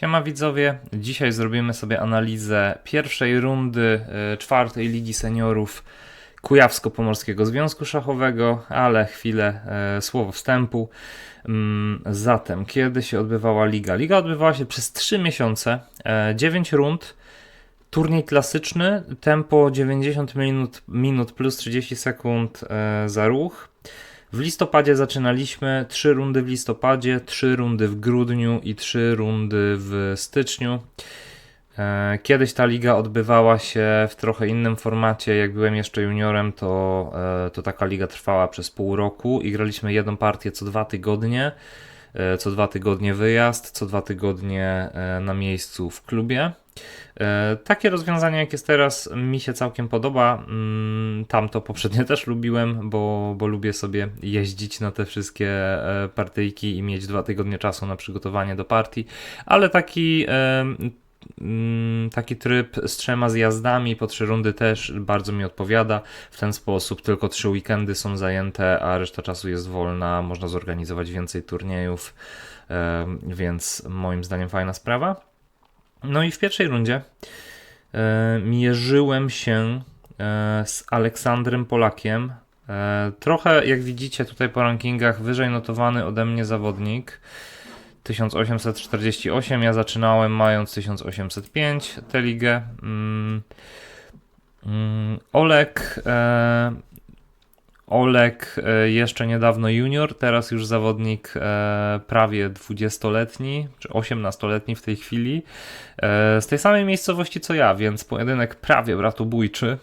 Siema widzowie, dzisiaj zrobimy sobie analizę pierwszej rundy e, czwartej Ligi Seniorów Kujawsko-Pomorskiego Związku Szachowego, ale chwilę e, słowo wstępu. Mm, Zatem, kiedy się odbywała liga? Liga odbywała się przez 3 miesiące, e, 9 rund, turniej klasyczny, tempo 90 minut, minut plus 30 sekund za ruch. W listopadzie zaczynaliśmy trzy rundy w listopadzie, trzy rundy w grudniu i trzy rundy w styczniu. E, Kiedyś ta liga odbywała się w trochę innym formacie. Jak byłem jeszcze juniorem, to, e, to taka liga trwała przez pół roku i graliśmy jedną partię co dwa tygodnie. E, Co dwa tygodnie wyjazd, co dwa tygodnie na miejscu w klubie. E, Takie rozwiązanie, jak jest teraz, mi się całkiem podoba. Mm, Tamto poprzednie też lubiłem, bo, bo lubię sobie jeździć na te wszystkie e, partyjki i mieć dwa tygodnie czasu na przygotowanie do partii, ale taki. e, mm, Taki tryb z trzema zjazdami po trzy rundy też bardzo mi odpowiada. W ten sposób tylko trzy weekendy są zajęte, a reszta czasu jest wolna. Można zorganizować więcej turniejów, więc moim zdaniem fajna sprawa. No i w pierwszej rundzie e, mierzyłem się e, z Aleksandrem Polakiem. E, trochę, jak widzicie tutaj po rankingach, wyżej notowany ode mnie zawodnik. 1848, ja zaczynałem mając 1805 tę ligę. Mm, mm, Olek, Olek e, jeszcze niedawno junior, teraz już zawodnik e, prawie 20-letni, czy 18-letni w tej chwili, e, z tej samej miejscowości co ja, więc pojedynek prawie bratobójczy.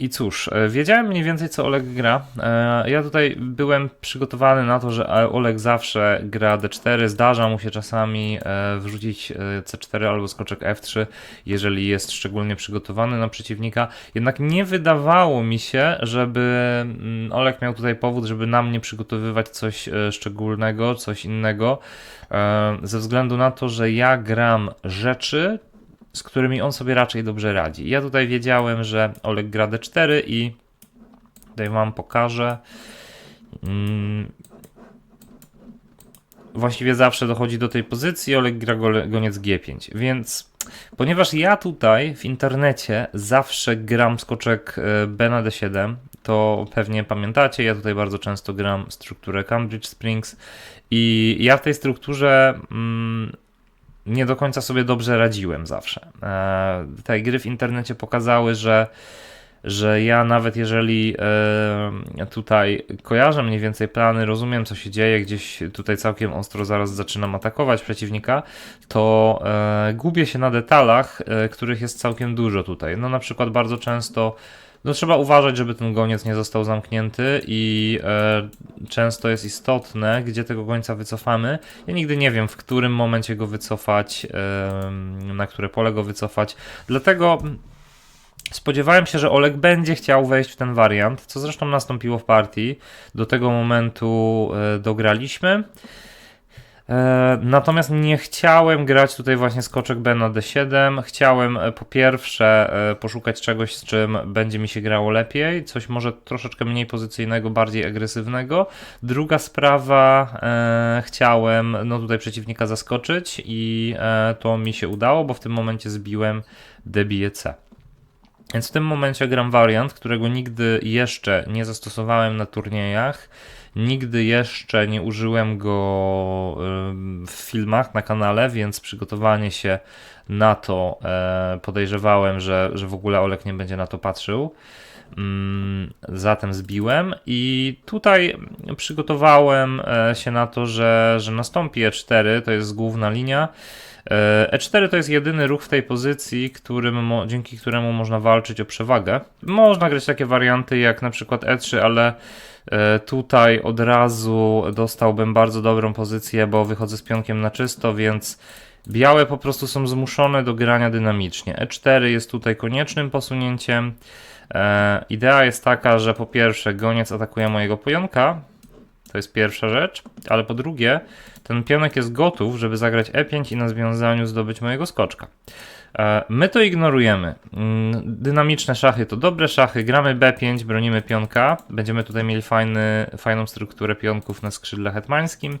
I cóż, e, wiedziałem mniej więcej co Oleg gra. E, Ja tutaj byłem przygotowany na to, że Oleg zawsze gra D4. Zdarza mu się czasami e, wrzucić e, C4 albo skoczek F3, jeżeli jest szczególnie przygotowany na przeciwnika. Jednak nie wydawało mi się, żeby mm, Oleg miał tutaj powód, żeby na mnie przygotowywać coś szczególnego, coś innego. Ze względu na to, że ja gram rzeczy, z którymi on sobie raczej dobrze radzi. Ja tutaj wiedziałem, że Oleg gra D4 i tutaj wam pokażę. Mm, Właściwie zawsze dochodzi do tej pozycji, Oleg gra goniec G5, więc ponieważ ja tutaj w internecie zawsze gram skoczek e, B na D7, to pewnie pamiętacie, ja tutaj bardzo często gram strukturę Cambridge Springs i ja w tej strukturze mm, nie do końca sobie dobrze radziłem zawsze. E, te gry w internecie pokazały, że, że ja nawet jeżeli e, tutaj kojarzę mniej więcej plany, rozumiem co się dzieje, gdzieś tutaj całkiem ostro zaraz zaczynam atakować przeciwnika, to e, gubię się na detalach, których jest całkiem dużo tutaj. No na przykład bardzo często no trzeba uważać, żeby ten goniec nie został zamknięty i e, często jest istotne, gdzie tego gońca wycofamy. Ja nigdy nie wiem, w którym momencie go wycofać, em, na które pole go wycofać. Dlatego spodziewałem się, że Oleg będzie chciał wejść w ten wariant, co zresztą nastąpiło w partii. Do tego momentu e, dograliśmy. E, Natomiast nie chciałem grać tutaj właśnie skoczek B na D7. Chciałem e, po pierwsze e, poszukać czegoś, z czym będzie mi się grało lepiej, coś może troszeczkę mniej pozycyjnego, bardziej agresywnego. Druga sprawa, chciałem no tutaj przeciwnika zaskoczyć i to mi się udało, bo w tym momencie zbiłem D C. Więc w tym momencie gram wariant, którego nigdy jeszcze nie zastosowałem na turniejach. Nigdy jeszcze nie użyłem go w filmach na kanale, więc przygotowanie się na to e, podejrzewałem, że, że w ogóle Olek nie będzie na to patrzył. Mm, Zatem zbiłem i tutaj przygotowałem e, się na to, że, że nastąpi E4, to jest główna linia. E, E4 to jest jedyny ruch w tej pozycji, którym, dzięki któremu można walczyć o przewagę. Można grać takie warianty jak na przykład E3, ale e, tutaj od razu dostałbym bardzo dobrą pozycję, bo wychodzę z pionkiem na czysto, więc białe po prostu są zmuszone do grania dynamicznie. E4 jest tutaj koniecznym posunięciem. E, idea jest taka, że po pierwsze goniec atakuje mojego pionka, to jest pierwsza rzecz, ale po drugie ten pionek jest gotów, żeby zagrać E5 i na związaniu zdobyć mojego skoczka. E, My to ignorujemy. Mm, Dynamiczne szachy to dobre szachy. Gramy B5, bronimy pionka. Będziemy tutaj mieli fajny, fajną strukturę pionków na skrzydle hetmańskim.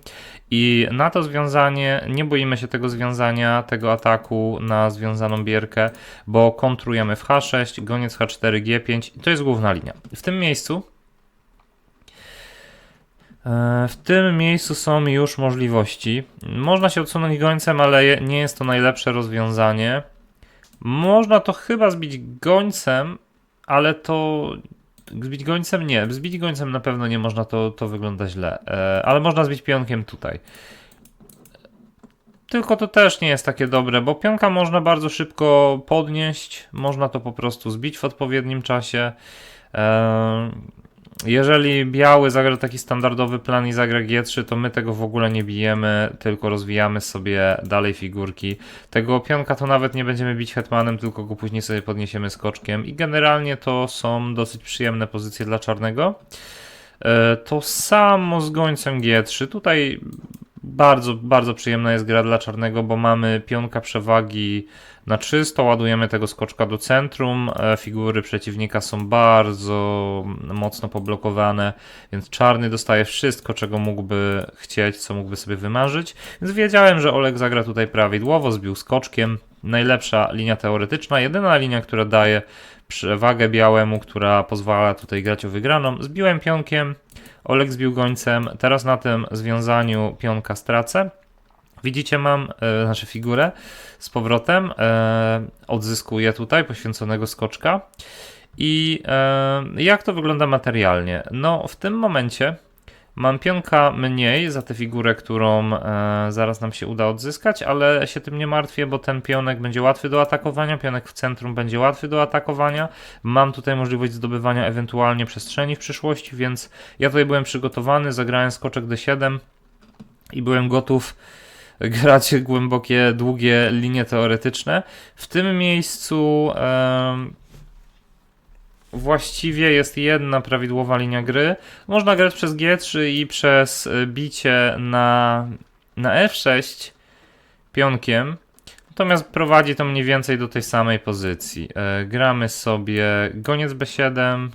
I na to związanie, nie boimy się tego związania, tego ataku na związaną bierkę, bo kontrujemy w H6, goniec H4, G5 i to jest główna linia. W tym miejscu W tym miejscu są już możliwości. Można się odsunąć gońcem, ale nie jest to najlepsze rozwiązanie. Można to chyba zbić gońcem, ale to. Zbić gońcem nie. Zbić gońcem na pewno nie można, to, to wygląda źle. E, Ale można zbić pionkiem tutaj. Tylko to też nie jest takie dobre, bo pionka można bardzo szybko podnieść. Można to po prostu zbić w odpowiednim czasie. E, jeżeli biały zagra taki standardowy plan i zagra G3, to my tego w ogóle nie bijemy, tylko rozwijamy sobie dalej figurki. Tego pionka to nawet nie będziemy bić hetmanem, tylko go później sobie podniesiemy skoczkiem i generalnie to są dosyć przyjemne pozycje dla czarnego. E, To samo z gońcem G3. Tutaj bardzo, bardzo przyjemna jest gra dla czarnego, bo mamy pionka przewagi na czysto, ładujemy tego skoczka do centrum, e, figury przeciwnika są bardzo mocno poblokowane, więc czarny dostaje wszystko, czego mógłby chcieć, co mógłby sobie wymarzyć, więc wiedziałem, że Oleg zagra tutaj prawidłowo, zbił skoczkiem, najlepsza linia teoretyczna, jedyna linia, która daje przewagę białemu, która pozwala tutaj grać o wygraną, zbiłem pionkiem, Oleg zbił gońcem, teraz na tym związaniu pionka stracę, Widzicie, mam e, znaczy figurę z powrotem. E, odzyskuję tutaj poświęconego skoczka. I e, jak to wygląda materialnie? No, w tym momencie mam pionka mniej za tę figurę, którą e, zaraz nam się uda odzyskać, ale się tym nie martwię, bo ten pionek będzie łatwy do atakowania. Pionek w centrum będzie łatwy do atakowania. Mam tutaj możliwość zdobywania ewentualnie przestrzeni w przyszłości, więc ja tutaj byłem przygotowany. Zagrałem skoczek D7 i byłem gotów grać głębokie, długie linie teoretyczne. W tym miejscu em, właściwie jest jedna prawidłowa linia gry. Można grać przez G3 i przez y, bicie na, na F6 pionkiem. Natomiast prowadzi to mniej więcej do tej samej pozycji. E, gramy sobie goniec B7.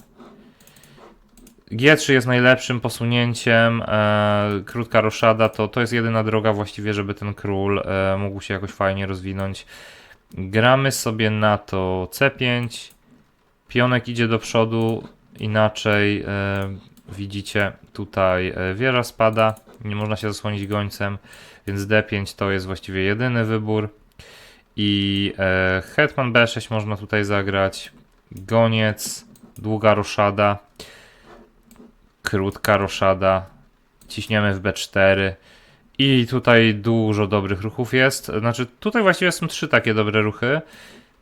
G3 jest najlepszym posunięciem. E, krótka roszada to, to jest jedyna droga właściwie, żeby ten król e, mógł się jakoś fajnie rozwinąć. Gramy sobie na to C5. Pionek idzie do przodu, inaczej e, widzicie tutaj e, wieża spada. Nie można się zasłonić gońcem, więc D5 to jest właściwie jedyny wybór. I e, Hetman B6 można tutaj zagrać. Goniec, długa roszada krótka roszada, ciśniemy w B4 i tutaj dużo dobrych ruchów jest. Znaczy, tutaj właściwie są trzy takie dobre ruchy.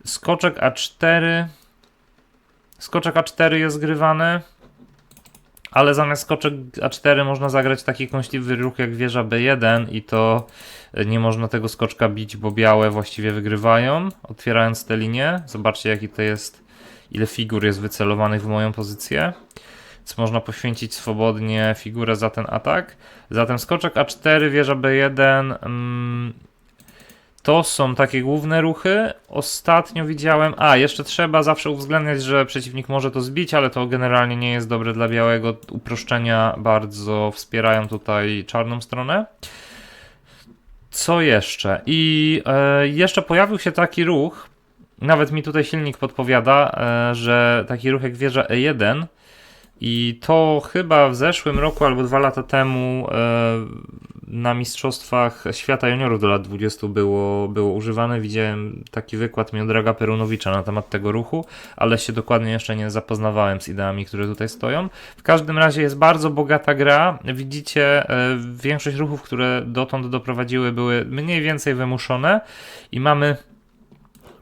Skoczek A4. Skoczek A4 jest zgrywany, ale zamiast skoczek A4 można zagrać taki kąśliwy ruch jak wieża B1 i to nie można tego skoczka bić, bo białe właściwie wygrywają, otwierając tę linię. Zobaczcie jaki to jest, ile figur jest wycelowanych w moją pozycję więc można poświęcić swobodnie figurę za ten atak. Zatem skoczek A4, wieża B1 mm, to są takie główne ruchy. Ostatnio widziałem, a jeszcze trzeba zawsze uwzględniać, że przeciwnik może to zbić, ale to generalnie nie jest dobre dla białego. Uproszczenia bardzo wspierają tutaj czarną stronę. Co jeszcze? I e, jeszcze pojawił się taki ruch, nawet mi tutaj silnik podpowiada, e, że taki ruch jak wieża E1 i to chyba w zeszłym roku albo dwa lata temu e, na Mistrzostwach Świata Juniorów do lat 20 było, było używane. Widziałem taki wykład Miodraga Perunowicza na temat tego ruchu, ale się dokładnie jeszcze nie zapoznawałem z ideami, które tutaj stoją. W każdym razie jest bardzo bogata gra. Widzicie, e, większość ruchów, które dotąd doprowadziły, były mniej więcej wymuszone i mamy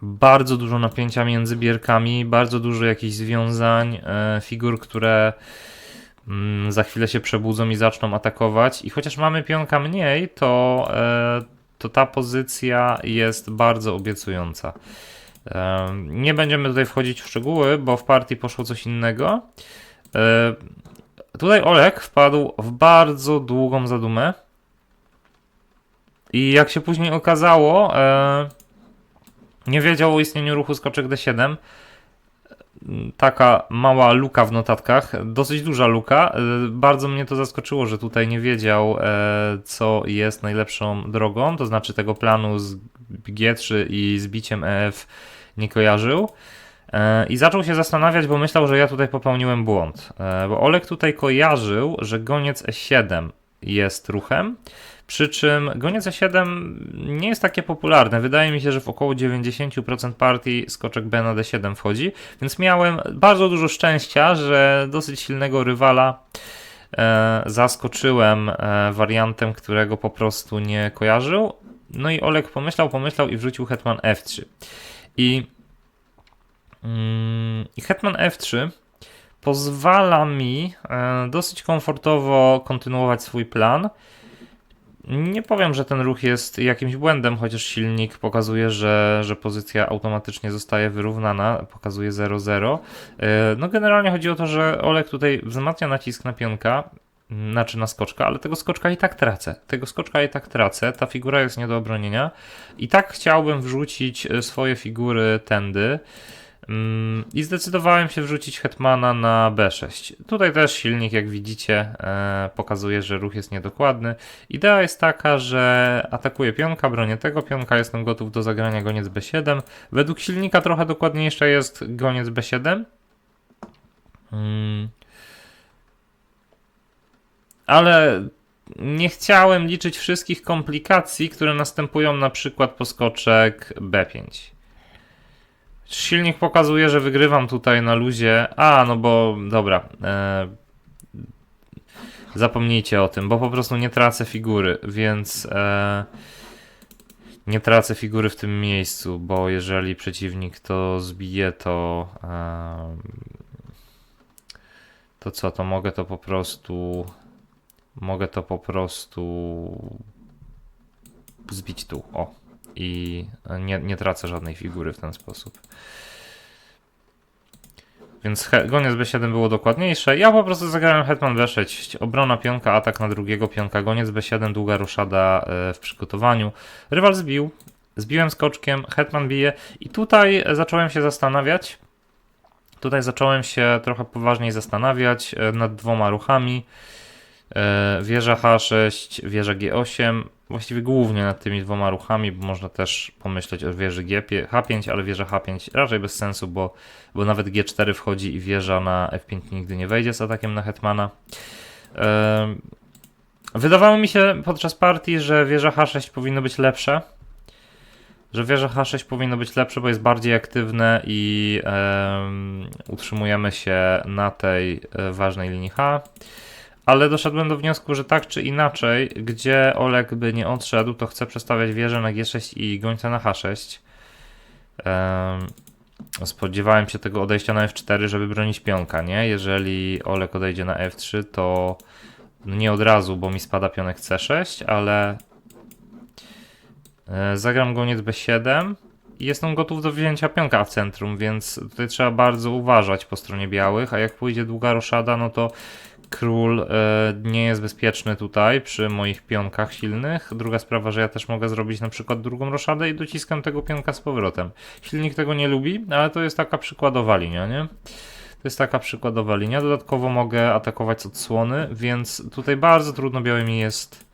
bardzo dużo napięcia między bierkami, bardzo dużo jakichś związań, e, figur, które mm, za chwilę się przebudzą i zaczną atakować. I chociaż mamy pionka mniej, to, e, to ta pozycja jest bardzo obiecująca. E, nie będziemy tutaj wchodzić w szczegóły, bo w partii poszło coś innego. E, tutaj Olek wpadł w bardzo długą zadumę. I jak się później okazało, nie wiedział o istnieniu ruchu skoczek D7. Taka mała luka w notatkach, dosyć duża luka. E, Bardzo mnie to zaskoczyło, że tutaj nie wiedział, e, co jest najlepszą drogą, to znaczy tego planu z G3 i z biciem EF nie kojarzył. E, I zaczął się zastanawiać, bo myślał, że ja tutaj popełniłem błąd. Bo Olek tutaj kojarzył, że goniec E7 jest ruchem, przy czym goniec E7 nie jest takie popularne. Wydaje mi się, że w około 90% partii skoczek B na D7 wchodzi, więc miałem bardzo dużo szczęścia, że dosyć silnego rywala e, zaskoczyłem e, wariantem, którego po prostu nie kojarzył. No i Olek pomyślał, pomyślał i wrzucił hetman F3. I Mm, I Hetman F3 pozwala mi e, dosyć komfortowo kontynuować swój plan. Nie powiem, że ten ruch jest jakimś błędem, chociaż silnik pokazuje, że, że pozycja automatycznie zostaje wyrównana, pokazuje 0-0. E, No generalnie chodzi o to, że Olek tutaj wzmacnia nacisk na pionka, znaczy na skoczka, ale tego skoczka i tak tracę. Tego skoczka i tak tracę, ta figura jest nie do obronienia. I tak chciałbym wrzucić e, swoje figury tędy. Mm, I zdecydowałem się wrzucić Hetmana na B6. Tutaj też silnik, jak widzicie, e, pokazuje, że ruch jest niedokładny. Idea jest taka, że atakuję pionka, bronię tego pionka, jestem gotów do zagrania goniec B7. Według silnika trochę dokładniejsze jest goniec B7. Mm. Ale nie chciałem liczyć wszystkich komplikacji, które następują na przykład po skoczek B5. Silnik pokazuje, że wygrywam tutaj na luzie. A, no bo dobra. E, zapomnijcie o tym, bo po prostu nie tracę figury, więc e, nie tracę figury w tym miejscu, bo jeżeli przeciwnik to zbije, to e, to co, to mogę to po prostu mogę to po prostu zbić tu. O i nie, nie tracę żadnej figury w ten sposób. Więc goniec B7 było dokładniejsze. Ja po prostu zagrałem Hetman B6, obrona pionka, atak na drugiego pionka, goniec B7, długa ruszada e, w przygotowaniu. Rywal zbił, zbiłem skoczkiem, Hetman bije i tutaj zacząłem się zastanawiać. Tutaj zacząłem się trochę poważniej zastanawiać e, nad dwoma ruchami. E, Wieża H6, wieża G8, właściwie głównie nad tymi dwoma ruchami, bo można też pomyśleć o wieży G, H5, ale wieża H5 raczej bez sensu, bo, bo nawet G4 wchodzi i wieża na F5 nigdy nie wejdzie z atakiem na Hetmana. Wydawało mi się podczas partii, że wieża H6 powinno być lepsze. Że wieża H6 powinno być lepsze, bo jest bardziej aktywne i em, utrzymujemy się na tej e, ważnej linii H ale doszedłem do wniosku, że tak czy inaczej, gdzie Oleg by nie odszedł, to chce przestawiać wieżę na G6 i gońca na H6. Em, spodziewałem się tego odejścia na F4, żeby bronić pionka, nie? Jeżeli Oleg odejdzie na F3, to nie od razu, bo mi spada pionek C6, ale e, zagram goniec B7 i jestem gotów do wzięcia pionka w centrum, więc tutaj trzeba bardzo uważać po stronie białych, a jak pójdzie długa roszada, no to król e, nie jest bezpieczny tutaj przy moich pionkach silnych. Druga sprawa, że ja też mogę zrobić na przykład drugą roszadę i dociskam tego pionka z powrotem. Silnik tego nie lubi, ale to jest taka przykładowa linia, nie? To jest taka przykładowa linia. Dodatkowo mogę atakować odsłony, więc tutaj bardzo trudno białymi jest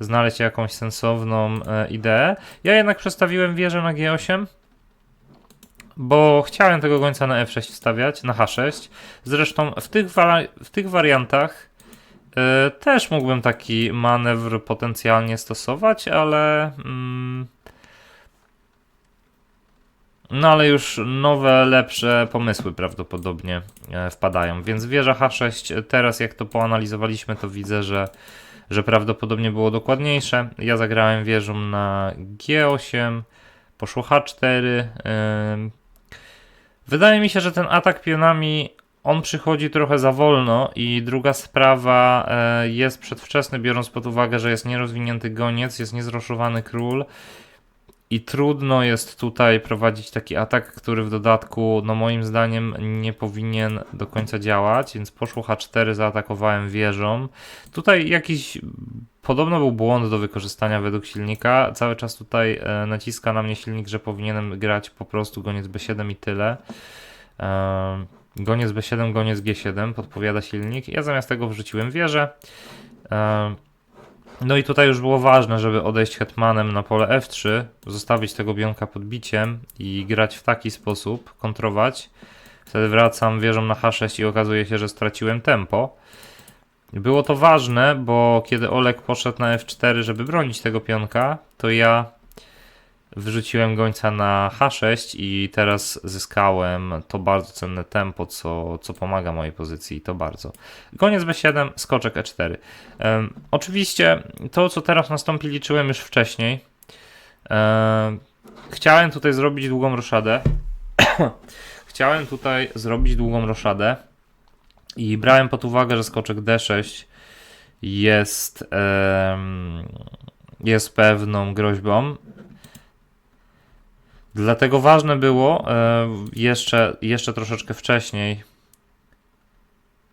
znaleźć jakąś sensowną e, ideę. Ja jednak przestawiłem wieżę na G8 bo chciałem tego gońca na F6 wstawiać, na H6. Zresztą w tych, w tych wariantach y, też mógłbym taki manewr potencjalnie stosować, ale. Mm, no ale już nowe, lepsze pomysły prawdopodobnie e, wpadają. Więc wieża H6, teraz jak to poanalizowaliśmy, to widzę, że, że prawdopodobnie było dokładniejsze. Ja zagrałem wieżą na G8, poszło H4. ym, Wydaje mi się, że ten atak pionami on przychodzi trochę za wolno i druga sprawa e, jest przedwczesny, biorąc pod uwagę, że jest nierozwinięty goniec, jest niezroszowany król I trudno jest tutaj prowadzić taki atak, który w dodatku, no moim zdaniem, nie powinien do końca działać, więc poszło H4, zaatakowałem wieżą. Tutaj jakiś podobno był błąd do wykorzystania według silnika. Cały czas tutaj e, naciska na mnie silnik, że powinienem grać po prostu goniec B7 i tyle. E, goniec B7, goniec G7, podpowiada silnik. Ja zamiast tego wrzuciłem wieżę. No i tutaj już było ważne, żeby odejść hetmanem na pole F3, zostawić tego bionka pod biciem i grać w taki sposób, kontrować. Wtedy wracam wieżą na H6 i okazuje się, że straciłem tempo. Było to ważne, bo kiedy Olek poszedł na F4, żeby bronić tego pionka, to ja wyrzuciłem gońca na H6 i teraz zyskałem to bardzo cenne tempo, co, co pomaga mojej pozycji to bardzo. Goniec B7, skoczek E4. Em, oczywiście to, co teraz nastąpi, liczyłem już wcześniej. Em, chciałem tutaj zrobić długą roszadę. chciałem tutaj zrobić długą roszadę i brałem pod uwagę, że skoczek D6 jest, em, jest pewną groźbą. Dlatego ważne było e, jeszcze, jeszcze troszeczkę wcześniej,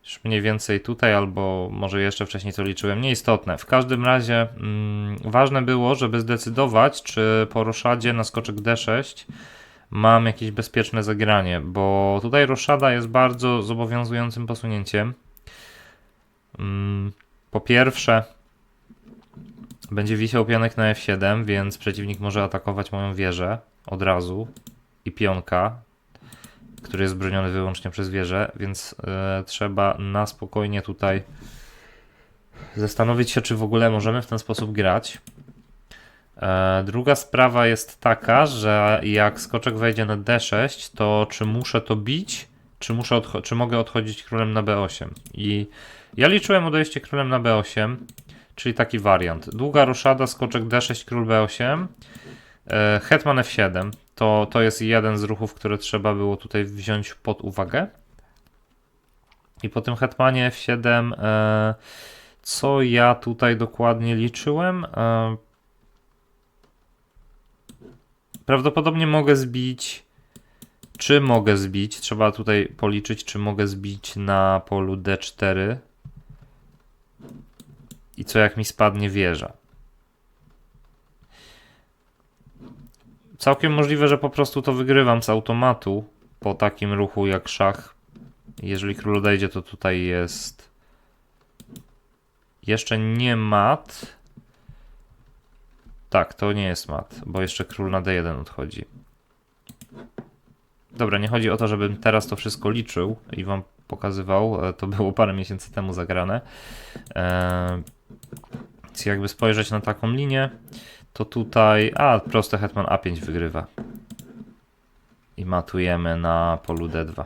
już mniej więcej tutaj, albo może jeszcze wcześniej to liczyłem, nieistotne. W każdym razie mm, ważne było, żeby zdecydować, czy po roszadzie na skoczek D6 mam jakieś bezpieczne zagranie, bo tutaj roszada jest bardzo zobowiązującym posunięciem. Mm, po pierwsze, będzie wisiał pionek na F7, więc przeciwnik może atakować moją wieżę od razu i pionka, który jest broniony wyłącznie przez wieżę, więc e, trzeba na spokojnie tutaj zastanowić się, czy w ogóle możemy w ten sposób grać. E, druga sprawa jest taka, że jak skoczek wejdzie na D6, to czy muszę to bić, czy, muszę czy mogę odchodzić królem na B8. I ja liczyłem odejście królem na B8, czyli taki wariant. Długa roszada, skoczek D6, król B8, e, hetman F7. To, to jest jeden z ruchów, które trzeba było tutaj wziąć pod uwagę. I po tym hetmanie F7, e, co ja tutaj dokładnie liczyłem? E, Prawdopodobnie mogę zbić. Czy mogę zbić? Trzeba tutaj policzyć, czy mogę zbić na polu D4. I co jak mi spadnie wieża. Całkiem możliwe, że po prostu to wygrywam z automatu po takim ruchu jak szach. Jeżeli król odejdzie, to tutaj jest jeszcze nie mat. Tak, to nie jest mat, bo jeszcze król na D1 odchodzi. Dobra, nie chodzi o to, żebym teraz to wszystko liczył i wam pokazywał. e, To było parę miesięcy temu zagrane. Eee, jakby spojrzeć na taką linię, to tutaj. A, proste Hetman A5 wygrywa. I matujemy na polu D2.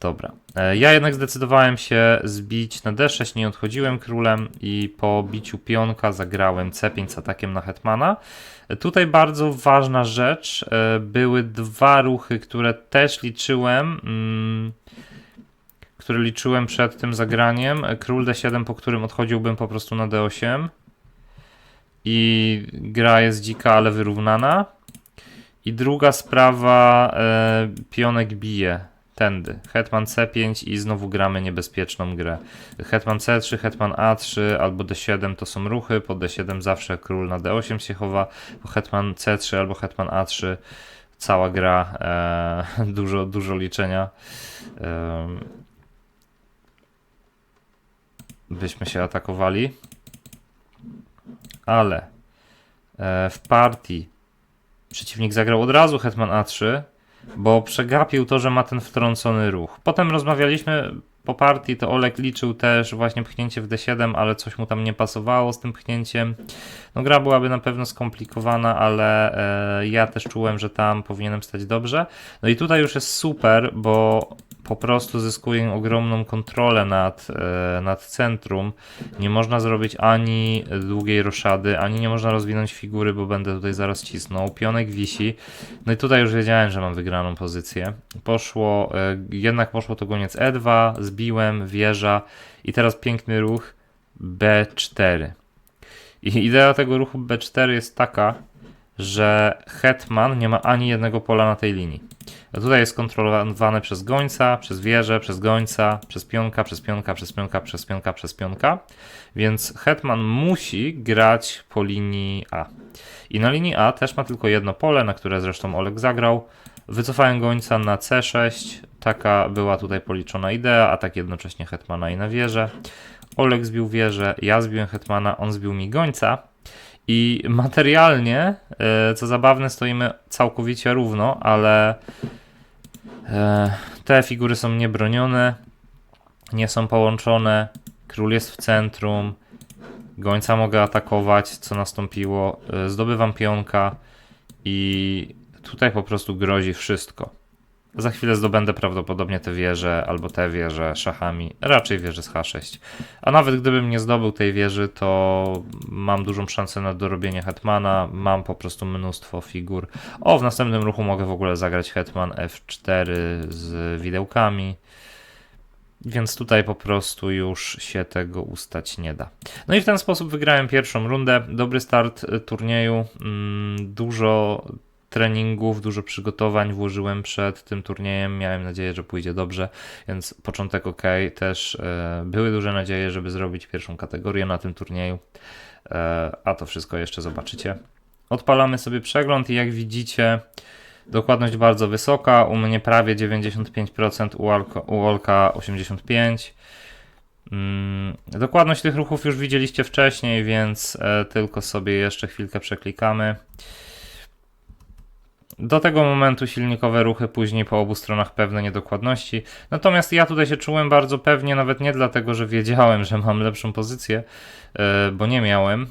Dobra. E, Ja jednak zdecydowałem się zbić na D6, nie odchodziłem królem i po biciu pionka zagrałem C5 z atakiem na hetmana. E, Tutaj bardzo ważna rzecz. e, Były dwa ruchy, które też liczyłem. mm, Które liczyłem przed tym zagraniem. Król D7, po którym odchodziłbym po prostu na D8. I gra jest dzika, ale wyrównana. I druga sprawa, e, pionek bije tędy. Hetman C5 i znowu gramy niebezpieczną grę. Hetman C3, Hetman A3 albo D7 to są ruchy. Po D7 zawsze król na D8 się chowa. Po Hetman C3 albo Hetman A3 cała gra, e, dużo, dużo liczenia. E, byśmy się atakowali. Ale e, w partii przeciwnik zagrał od razu Hetman A3 bo przegapił to, że ma ten wtrącony ruch. Potem rozmawialiśmy po partii, to Olek liczył też właśnie pchnięcie w D7, ale coś mu tam nie pasowało z tym pchnięciem. No gra byłaby na pewno skomplikowana, ale e, ja też czułem, że tam powinienem stać dobrze. No i tutaj już jest super, bo po prostu zyskuję ogromną kontrolę nad, e, nad centrum. Nie można zrobić ani długiej roszady, ani nie można rozwinąć figury, bo będę tutaj zaraz cisnął. Pionek wisi. No i tutaj już wiedziałem, że mam wygraną pozycję. Poszło, e, jednak poszło to goniec E2, zbiłem, wieża i teraz piękny ruch B4. I idea tego ruchu B4 jest taka, że Hetman nie ma ani jednego pola na tej linii. Tutaj jest kontrolowane przez gońca, przez wieżę, przez gońca, przez pionka, przez pionka, przez pionka, przez pionka, przez pionka. Więc Hetman musi grać po linii A. I na linii A też ma tylko jedno pole, na które zresztą Oleg zagrał. Wycofałem gońca na C6. Taka była tutaj policzona idea, a tak jednocześnie Hetmana i na wieżę. Oleg zbił wieżę, ja zbiłem Hetmana, on zbił mi gońca. I materialnie, e, co zabawne, stoimy całkowicie równo, ale e, te figury są niebronione, nie są połączone. Król jest w centrum, gońca mogę atakować, co nastąpiło. E, Zdobywam pionka i tutaj po prostu grozi wszystko. Za chwilę zdobędę prawdopodobnie te wieże albo te wieże szachami, raczej wieże z H6. A nawet gdybym nie zdobył tej wieży, to mam dużą szansę na dorobienie hetmana, mam po prostu mnóstwo figur. O, w następnym ruchu mogę w ogóle zagrać hetman F4 z widełkami. Więc tutaj po prostu już się tego ustać nie da. No i w ten sposób wygrałem pierwszą rundę. Dobry start turnieju. Mm, Dużo treningów, dużo przygotowań włożyłem przed tym turniejem. Miałem nadzieję, że pójdzie dobrze, więc początek ok. Też e, były duże nadzieje, żeby zrobić pierwszą kategorię na tym turnieju. E, a to wszystko jeszcze zobaczycie. Odpalamy sobie przegląd i jak widzicie, dokładność bardzo wysoka. U mnie prawie 95%, u Olka, u Olka 85%. Mm, Dokładność tych ruchów już widzieliście wcześniej, więc e, tylko sobie jeszcze chwilkę przeklikamy. Do tego momentu silnikowe ruchy, później po obu stronach pewne niedokładności. Natomiast ja tutaj się czułem bardzo pewnie, nawet nie dlatego, że wiedziałem, że mam lepszą pozycję, e, bo nie miałem.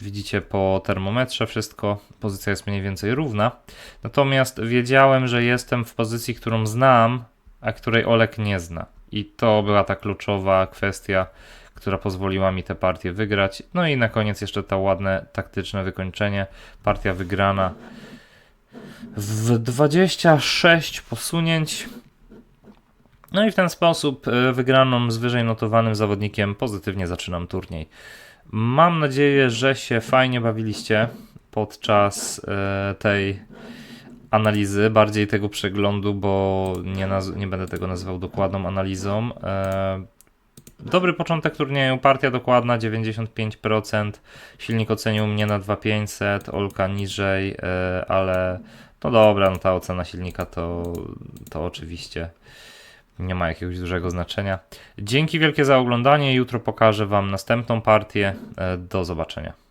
Widzicie po termometrze wszystko, pozycja jest mniej więcej równa. Natomiast wiedziałem, że jestem w pozycji, którą znam, a której Olek nie zna. I to była ta kluczowa kwestia, która pozwoliła mi tę partię wygrać. No i na koniec jeszcze to ładne taktyczne wykończenie. Partia wygrana w 26 posunięć. No i w ten sposób e, wygraną z wyżej notowanym zawodnikiem pozytywnie zaczynam turniej. Mam nadzieję, że się fajnie bawiliście podczas e, tej analizy, bardziej tego przeglądu, bo nie, nie będę tego nazywał dokładną analizą. E, Dobry początek turnieju, partia dokładna 95%. Silnik ocenił mnie na 2500, Olka niżej, ale no dobra, no ta ocena silnika to, to oczywiście nie ma jakiegoś dużego znaczenia. Dzięki wielkie za oglądanie. Jutro pokażę Wam następną partię. E, Do zobaczenia.